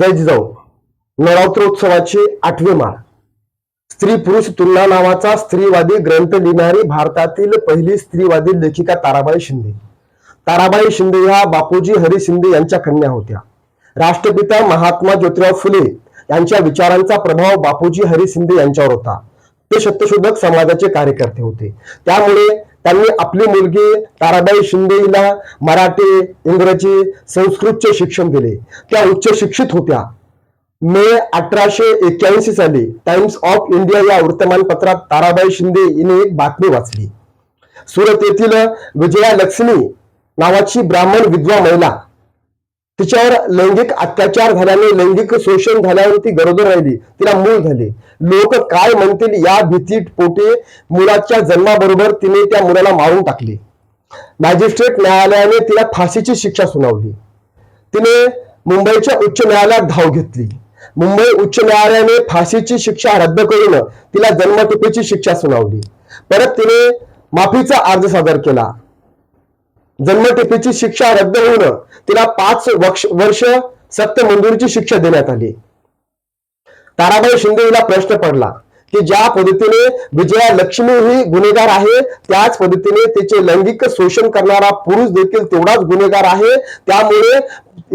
जय जिजाऊ. नवरात्रोत्सवाची आठवी माळ. स्त्री पुरुष तुलना नावाचा स्त्रीवादी ग्रंथ लिहिणारी भारतातील पहिली स्त्रीवादी लेखिका ताराबाई शिंदे. ताराबाई शिंदे ह्या बापूजी हरी शिंदे यांच्या कन्या होत्या. राष्ट्रपिता महात्मा ज्योतिराव फुले यांच्या विचारांचा प्रभाव बापूजी हरी शिंदे यांच्यावर होता. ते सत्यशोधक समाजाचे कार्यकर्ते होते. त्यामुळे त्यांनी आपली मुलगी ताराबाई शिंदे हिला मराठी इंग्रजी संस्कृतचे शिक्षण दिले. त्या उच्च शिक्षित होत्या. मे अठराशे एक्क्याऐंशी साली टाइम्स ऑफ इंडिया या वृत्तमानपत्रात ताराबाई शिंदे हिने एक बातमी वाचली. सुरत येथील विजया लक्ष्मी नावाची ब्राह्मण विधवा महिला तिच्यावर लैंगिक अत्याचार झाल्याने लैंगिक शोषण झाल्यावर ती गरोदर राहिली. तिला मूल झाले. लोक काय म्हणतील या भीती पोटे मुलाच्या जन्माबरोबर तिने त्या मुलाला मारून टाकले. मॅजिस्ट्रेट न्यायालयाने तिला फाशीची शिक्षा सुनावली. तिने मुंबईच्या उच्च न्यायालयात धाव घेतली. मुंबई उच्च न्यायालयाने फाशीची शिक्षा रद्द करून तिला जन्मठेपेची शिक्षा सुनावली. परत तिने माफीचा अर्ज सादर केला. जन्मठेपेची शिक्षा रद्द होऊन तिला पाच वर्ष सत्य मंजुरीची शिक्षा देण्यात आली. ताराबाई शिंदे हिला प्रश्न पडला की ज्या पद्धतीने विजया लक्ष्मी ही गुन्हेगार आहे त्याच पद्धतीने तिचे लैंगिक शोषण करणारा पुरुष देखील तेवढाच गुन्हेगार आहे त्यामुळे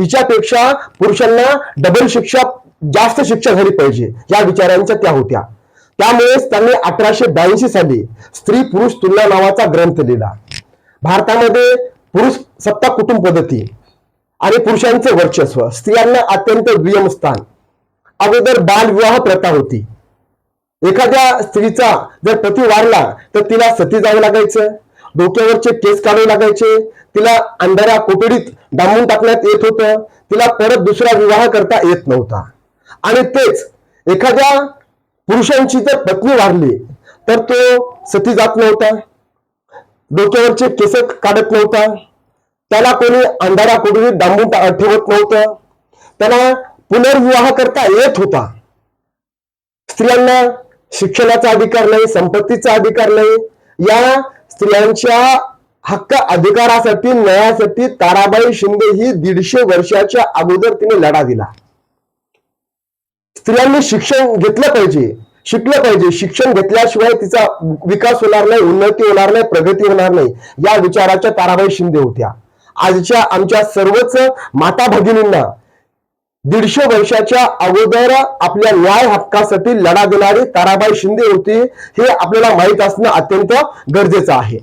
हिच्यापेक्षा पुरुषांना डबल शिक्षा जास्त शिक्षा झाली पाहिजे या विचारांच्या त्या होत्या. त्यामुळेच त्यांनी अठराशे ब्याऐंशी साली स्त्री पुरुष तुलना नावाचा ग्रंथ लिहिला. भारतामध्ये पुरुष सत्ता कुटुंब पद्धती आणि पुरुषांचे वर्चस्व स्त्रियांना अत्यंत दुय्यम स्थान. अगोदर बालविवाह प्रथा होती. एखाद्या स्त्रीचा जर पती वारला तर तिला सती जावं लागायचं डोक्यावरचे केस काढावे लागायचे तिला अंधाऱ्या कोठडीत डांबून टाकण्यात येत होतं तिला परत दुसरा विवाह करता येत नव्हता. आणि तेच एखाद्या पुरुषांची जर पत्नी वारली तर तो सती जात नव्हता. डोक्यावरचे केस काढत नव्हता. त्याला कोणी अंधारा कुठेही डांबून ठेवत नव्हतं. त्याला पुनर्विवाह करता येत होता. स्त्रियांना शिक्षणाचा अधिकार नाही संपत्तीचा अधिकार नाही. या स्त्रियांच्या हक्क अधिकारासाठी न्यायासाठी ताराबाई शिंदे ही दीडशे वर्षाच्या अगोदर तिने लढा दिला. स्त्रियांनी शिक्षण घेतलं पाहिजे. शिकलं पाहिजे. शिक्षण घेतल्याशिवाय तिचा विकास होणार नाही उन्नती होणार नाही प्रगती होणार नाही. या विचाराच्या ताराबाई शिंदे होत्या. आजच्या आमच्या सर्वच माता भगिनींना दीडशे वर्षाच्या अगोदर आपल्या न्याय हक्कासाठी लढा देणारी ताराबाई शिंदे होती हे आपल्याला माहीत असणं अत्यंत गरजेचं आहे.